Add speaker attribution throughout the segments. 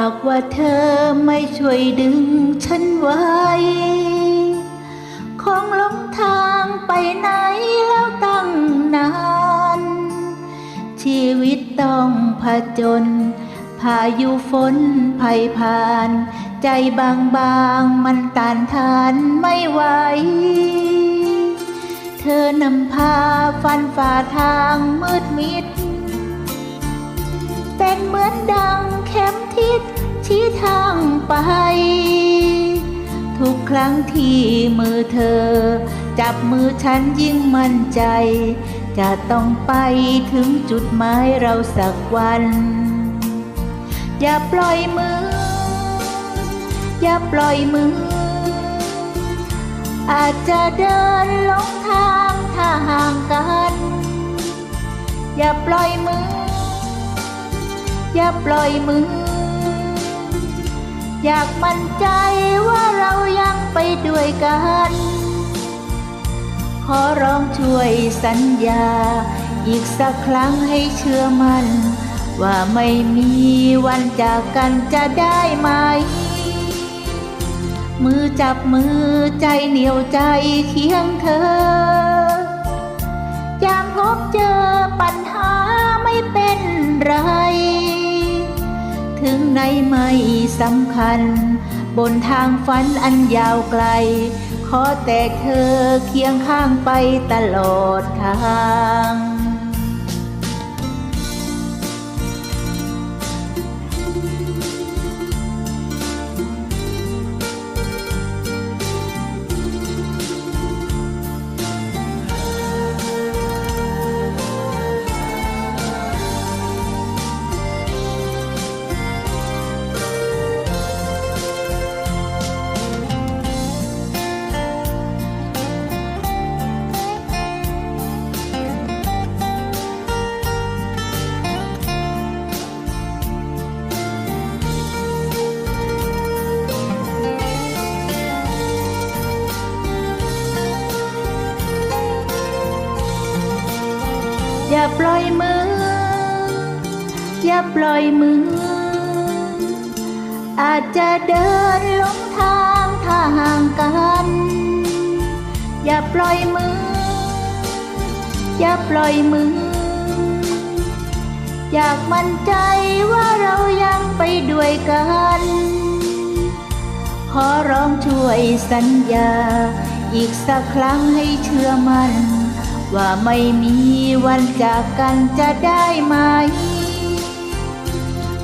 Speaker 1: ากว่าเธอไม่ช่วยดึงฉันไว้ คงหลงทางไปไหนแล้วตั้งนาน ชีวิตต้องผจญพายุฝนภัยผ่าน ใจบางบางมันต้านทานไม่ไหว เธอนำพาฟันฝ่าทางมืดมิด เหมือนดังเข็มทิศชี้ทางไป ทุกครั้งที่มือเธอ จับมือฉันยิ่งมั่นใจ จะต้องไปถึงจุดหมายเราสักวัน อย่าปล่อยมือ อย่าปล่อยมือ อาจจะเดินลงทางถ้าห่างกัน อย่าปล่อยมือ อย่าปล่อยมือ อยากมั่นใจว่าเรายังไปด้วยกัน ขอร้องช่วยสัญญา อีกสักครั้งให้เชื่อมัน่น ว่าไม่มีวันจากกันจะได้ไหม มือจับมือใจเหนียวใจเคียงเธอยามพบเจอปัญหาไม่เป็นไร ถึงไหนไม่สำคัญ บนทางฝันอันยาวไกล ขอแต่เธอเคียงข้างไปตลอดทาง อย่าปล่อยมือ อย่าปล่อยมือ อาจจะเดินหลงทางถ้าห่างกัน อย่าปล่อยมือ อย่าปล่อยมือ อยากมั่นใจว่าเรายังไปด้วยกัน ขอร้องช่วยสัญญา อีกสักครั้งให้เชื่อมัน่น ว่าไม่มีวันจากกันจะได้ไหม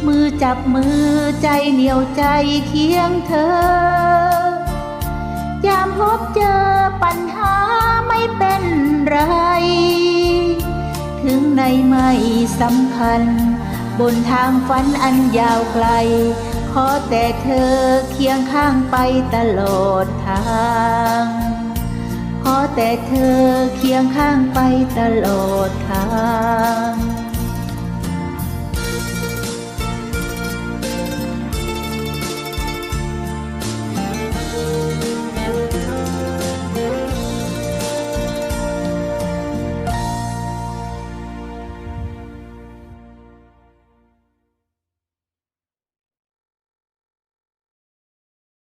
Speaker 1: มือจับมือใจเหนียวใจเคียงเธอยามพบเจอปัญหาไม่เป็นไร ถึงในไม่สำคัญ บนทางฝันอันยาวไกล ขอแต่เธอเคียงข้างไปตลอดทาง ขอแต่เธอเคียงข้างไปตลอดทาง